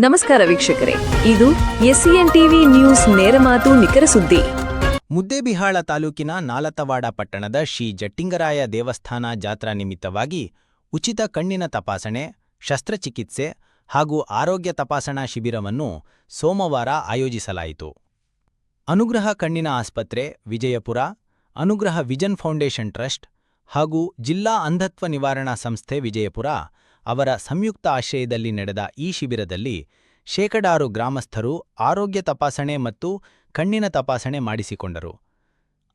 ನಮಸ್ಕಾರ ವೀಕ್ಷಕರೇ. ಇದು ಎಸ್ಸಿಎನ್ ಟಿವಿ ನ್ಯೂಸ್ ನೇರ ಮಾತು ನಿಖರ ಸುದ್ದಿ. ಮುದ್ದೇಬಿಹಾಳ ತಾಲೂಕಿನ ನಾಲತವಾಡ ಪಟ್ಟಣದ ಶ್ರೀ ಜಟ್ಟಿಂಗರಾಯ ದೇವಸ್ಥಾನ ಜಾತ್ರಾ ನಿಮಿತ್ತವಾಗಿ ಉಚಿತ ಕಣ್ಣಿನ ತಪಾಸಣೆ, ಶಸ್ತ್ರಚಿಕಿತ್ಸೆ ಹಾಗೂ ಆರೋಗ್ಯ ತಪಾಸಣಾ ಶಿಬಿರವನ್ನು ಸೋಮವಾರ ಆಯೋಜಿಸಲಾಯಿತು. ಅನುಗ್ರಹ ಕಣ್ಣಿನ ಆಸ್ಪತ್ರೆ, ವಿಜಯಪುರ, ಅನುಗ್ರಹ ವಿಜನ್ ಫೌಂಡೇಶನ್ ಟ್ರಸ್ಟ್ ಹಾಗೂ ಜಿಲ್ಲಾ ಅಂಧತ್ವ ನಿವಾರಣಾ ಸಂಸ್ಥೆ ವಿಜಯಪುರ ಅವರ ಸಂಯುಕ್ತ ಆಶ್ರಯದಲ್ಲಿ ನಡೆದ ಈ ಶಿಬಿರದಲ್ಲಿ ಶೇಕಡಾರು ಗ್ರಾಮಸ್ಥರು ಆರೋಗ್ಯ ತಪಾಸಣೆ ಮತ್ತು ಕಣ್ಣಿನ ತಪಾಸಣೆ ಮಾಡಿಸಿಕೊಂಡರು.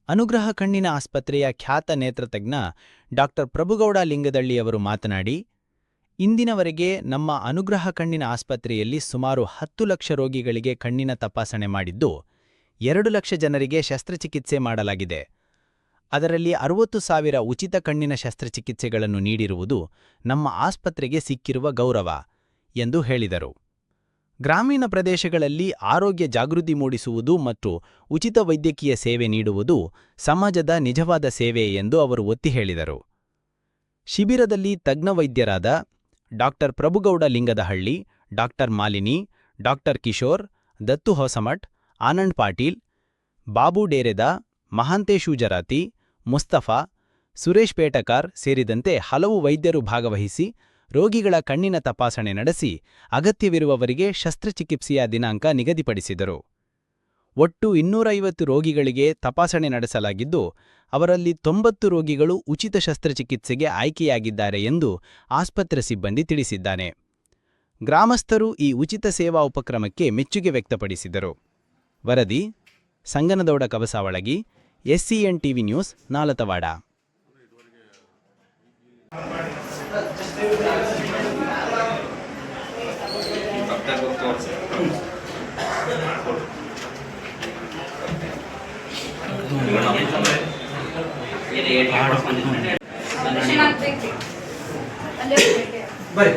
ಅನುಗ್ರಹ ಕಣ್ಣಿನ ಆಸ್ಪತ್ರೆಯ ಖ್ಯಾತ ನೇತ್ರತಜ್ಞ ಡಾ. ಪ್ರಭುಗೌಡ ಲಿಂಗದಳ್ಳಿಯವರು ಮಾತನಾಡಿ, ಇಂದಿನವರೆಗೆ ನಮ್ಮ ಅನುಗ್ರಹ ಕಣ್ಣಿನ ಆಸ್ಪತ್ರೆಯಲ್ಲಿ ಸುಮಾರು ಹತ್ತು ಲಕ್ಷ ರೋಗಿಗಳಿಗೆ ಕಣ್ಣಿನ ತಪಾಸಣೆ ಮಾಡಿದ್ದು, ಎರಡು ಲಕ್ಷ ಜನರಿಗೆ ಶಸ್ತ್ರಚಿಕಿತ್ಸೆ ಮಾಡಲಾಗಿದೆ. ಅದರಲ್ಲಿ ಅರವತ್ತು ಸಾವಿರ ಉಚಿತ ಕಣ್ಣಿನ ಶಸ್ತ್ರಚಿಕಿತ್ಸೆಗಳನ್ನು ನೀಡಿರುವುದು ನಮ್ಮ ಆಸ್ಪತ್ರೆಗೆ ಸಿಕ್ಕಿರುವ ಗೌರವ ಎಂದು ಹೇಳಿದರು. ಗ್ರಾಮೀಣ ಪ್ರದೇಶಗಳಲ್ಲಿ ಆರೋಗ್ಯ ಜಾಗೃತಿ ಮೂಡಿಸುವುದು ಮತ್ತು ಉಚಿತ ವೈದ್ಯಕೀಯ ಸೇವೆ ನೀಡುವುದು ಸಮಾಜದ ನಿಜವಾದ ಸೇವೆ ಎಂದು ಅವರು ಒತ್ತಿ ಹೇಳಿದರು. ಶಿಬಿರದಲ್ಲಿ ತಜ್ಞ ವೈದ್ಯರಾದ doctor Prabhugouda Lingadahalli, doctor Malini, doctor Kishore, Dattu Hosamath, Anand Patil, Babu ಡೇರೆದ, ಮಹಾಂತೇಶು ಜರಾತಿ Mustafa, Suresh ಪೇಟಕಾರ್ ಸೇರಿದಂತೆ ಹಲವು ವೈದ್ಯರು ಭಾಗವಹಿಸಿ ರೋಗಿಗಳ ಕಣ್ಣಿನ ತಪಾಸಣೆ ನಡೆಸಿ ಅಗತ್ಯವಿರುವವರಿಗೆ ಶಸ್ತ್ರಚಿಕಿತ್ಸೆಯ ದಿನಾಂಕ ನಿಗದಿಪಡಿಸಿದರು. ಒಟ್ಟು ಇನ್ನೂರೈವತ್ತು ರೋಗಿಗಳಿಗೆ ತಪಾಸಣೆ ನಡೆಸಲಾಗಿದ್ದು, ಅವರಲ್ಲಿ ತೊಂಬತ್ತು ರೋಗಿಗಳು ಉಚಿತ ಶಸ್ತ್ರಚಿಕಿತ್ಸೆಗೆ ಆಯ್ಕೆಯಾಗಿದ್ದಾರೆ ಎಂದು ಆಸ್ಪತ್ರೆ ಸಿಬ್ಬಂದಿ ತಿಳಿಸಿದ್ದಾನೆ. ಗ್ರಾಮಸ್ಥರು ಈ ಉಚಿತ ಸೇವಾ ಉಪಕ್ರಮಕ್ಕೆ ಮೆಚ್ಚುಗೆ ವ್ಯಕ್ತಪಡಿಸಿದರು. ವರದಿ, Sanganagouda Kabasavalagi SCN TV news Nalatawad. ಬರೀ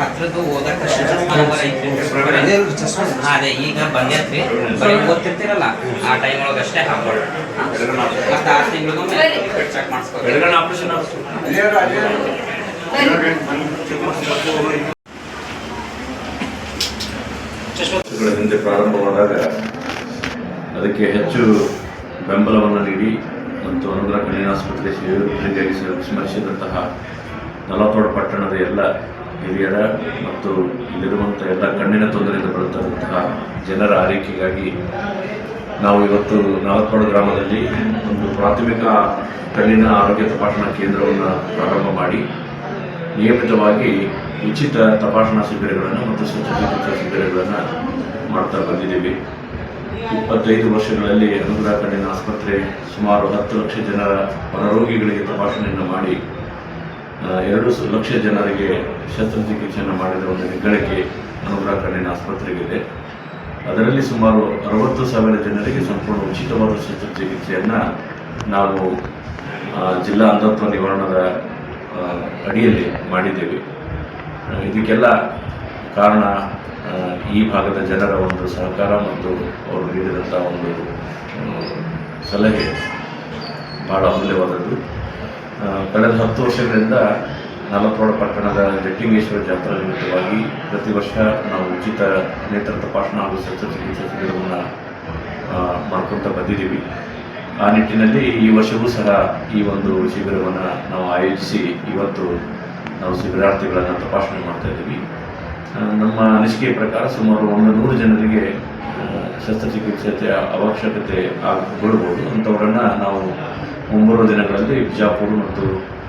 ಹತ್ರದ್ದು ಓದಕ್ಕೆ ಅದೇ ಈಗ ಬಂದೈತ್ರಿ ಬರೀ ಓದ್ತಿರ್ತೀರಲ್ಲ ಆ ಟೈಮ್ ಒಳಗೆ ಅಷ್ಟೇ ಹಾಕೊಳ್ಳಿ ಮತ್ತೆ ಆರು ತಿಂಗಳಿಗೊಮ್ಮೆ ಚೆಕ್ ಮಾಡಿಸ್ಕೊಳ್ಳಿ ಹಿಂದೆ ಪ್ರಾರಂಭವಾದಾಗ ಅದಕ್ಕೆ ಹೆಚ್ಚು ಬೆಂಬಲವನ್ನು ನೀಡಿ ಮತ್ತು ಅನುಗ್ರಹ ಕಣ್ಣಿನ ಆಸ್ಪತ್ರೆ ಸೇವೆ ಸ್ಮರಿಸಿದಂತಹ ನಲತೋಡ್ ಪಟ್ಟಣದ ಎಲ್ಲ ಹಿರಿಯರ ಮತ್ತು ಇಲ್ಲಿರುವಂಥ ಎಲ್ಲ ಕಣ್ಣಿನ ತೊಂದರೆಯಿಂದ ಬರುತ್ತಿರುವಂತಹ ಜನರ ಆರೈಕೆಗಾಗಿ ನಾವು ಇವತ್ತು ನಾಲ್ಕೋಡು ಗ್ರಾಮದಲ್ಲಿ ಒಂದು ಪ್ರಾಥಮಿಕ ಕಣ್ಣಿನ ಆರೋಗ್ಯ ತಪಾಸಣಾ ಕೇಂದ್ರವನ್ನು ಪ್ರಾರಂಭ ಮಾಡಿ, ನಿಯಮಿತವಾಗಿ ಉಚಿತ ತಪಾಸಣಾ ಶಿಬಿರಗಳನ್ನು ಮತ್ತು ಶಸ್ತ್ರಚಿಕಿತ್ಸಾ ಶಿಬಿರಗಳನ್ನು ಮಾಡ್ತಾ ಬಂದಿದ್ದೀವಿ. ಇಪ್ಪತ್ತೈದು ವರ್ಷಗಳಲ್ಲಿ ಅನುಗ್ರಹ ಕಣ್ಣಿನ ಆಸ್ಪತ್ರೆ ಸುಮಾರು ಹತ್ತು ಲಕ್ಷ ಜನರ ಹೊರರೋಗಿಗಳಿಗೆ ತಪಾಸಣೆಯನ್ನು ಮಾಡಿ ಎರಡು ಲಕ್ಷ ಜನರಿಗೆ ಶಸ್ತ್ರಚಿಕಿತ್ಸೆಯನ್ನು ಮಾಡಿದ ಒಂದು ಹೆಗ್ಗಳಿಕೆ ಅನುಗ್ರಹ ಕಣ್ಣಿನ ಆಸ್ಪತ್ರೆಗಿದೆ ಅದರಲ್ಲಿ ಸುಮಾರು ಅರವತ್ತು ಸಾವಿರ ಜನರಿಗೆ ಸಂಪೂರ್ಣ ಉಚಿತವಾದ ಶಸ್ತ್ರಚಿಕಿತ್ಸೆಯನ್ನು ನಾವು ಜಿಲ್ಲಾ ಅಂಧತ್ವ ನಿವಾರಣದ ಅಡಿಯಲ್ಲಿ ಮಾಡಿದ್ದೇವೆ. ಇದಕ್ಕೆಲ್ಲ ಕಾರಣ ಈ ಭಾಗದ ಜನರ ಒಂದು ಸಹಕಾರ ಮತ್ತು ಅವರು ನೀಡಿದಂಥ ಒಂದು ಸಲಹೆ ಭಾಳ ಅಮೂಲ್ಯವಾದದ್ದು. ಕಳೆದ ಹತ್ತು ವರ್ಷಗಳಿಂದ ನಾಲ್ಕೋಡ ಪಟ್ಟಣದ ಜಟ್ಟಿಂಗೇಶ್ವರ ಜಾತ್ರಾ ನಿಮಿತ್ತವಾಗಿ ಪ್ರತಿ ವರ್ಷ ನಾವು ಉಚಿತ ನೇತ್ರ ತಪಾಸಣಾ ಹಾಗೂ ಶಸ್ತ್ರಚಿಕಿತ್ಸಾ ಶಿಬಿರವನ್ನು ಮಾಡ್ಕೊಳ್ತಾ ಬಂದಿದ್ದೀವಿ. ಆ ನಿಟ್ಟಿನಲ್ಲಿ ಈ ವರ್ಷವೂ ಸಹ ಈ ಒಂದು ಶಿಬಿರವನ್ನು ನಾವು ಆಯೋಜಿಸಿ ಇವತ್ತು ನಾವು ಶಿಬಿರಾರ್ಥಿಗಳನ್ನು ತಪಾಸಣೆ ಮಾಡ್ತಾ ಇದ್ದೀವಿ. ನಮ್ಮ ಅನಿಸಿಕೆಯ ಪ್ರಕಾರ ಸುಮಾರು ಒಂದು ನೂರು ಜನರಿಗೆ ಶಸ್ತ್ರಚಿಕಿತ್ಸೆ ಅವಶ್ಯಕತೆ ಆಗಿ ಬೀಳ್ಬೋದು ಅಂಥವರನ್ನು ನಾವು ಮುಂಬರುವ ದಿನಗಳಲ್ಲಿ ಬಿಜಾಪುರ ಮತ್ತು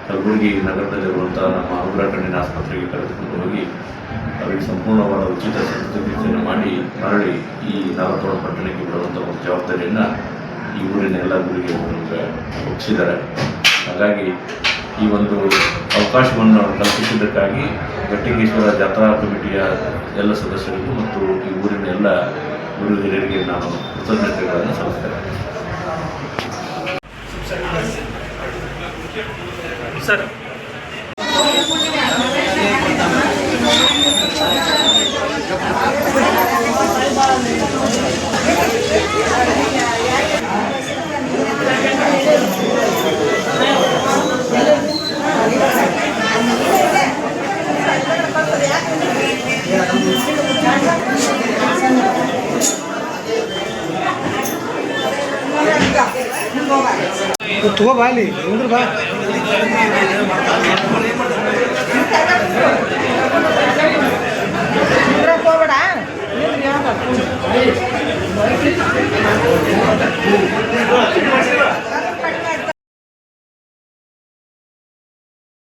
ಕಲಬುರಗಿ ನಗರದಲ್ಲಿರುವಂಥ ನಮ್ಮ ಅನುಗ್ರಹ ಕಣ್ಣಿನ ಆಸ್ಪತ್ರೆಗೆ ಕರೆದುಕೊಂಡು ಹೋಗಿ ಅವರಿಗೆ ಸಂಪೂರ್ಣವಾದ ಉಚಿತ ಶಸ್ತ್ರಚಿಕಿತ್ಸೆಯನ್ನು ಮಾಡಿ, ಮರಳಿ ಈ ನಾಗಪುರ ಪಟ್ಟಣಕ್ಕೆ ಬಿಡುವಂಥ ಒಂದು ಜವಾಬ್ದಾರಿಯನ್ನು ಈ ಊರಿನ ಎಲ್ಲ ಅವರಿಗೆ ಒಪ್ಪಿಸಿದ್ದಾರೆ. ಹಾಗಾಗಿ ಈ ಒಂದು ಅವಕಾಶವನ್ನು ಅವರು ಕಲ್ಪಿಸಿದ್ದಕ್ಕಾಗಿ ಗಟ್ಟಿಂಗೇಶ್ವರ ಜಾತ್ರಾ ಕಮಿಟಿಯ ಎಲ್ಲ ಸದಸ್ಯರಿಗೂ ಮತ್ತು ಈ ಊರಿನ ಎಲ್ಲ ಗುರು ನಾನು ಕೃತಜ್ಞತೆಗಳನ್ನು ಸಲ್ಲಿಸ್ತೇನೆ. సరే Thank you. ತಗೋ ಬಾ ನಿಂದ್ರ ಬಾ.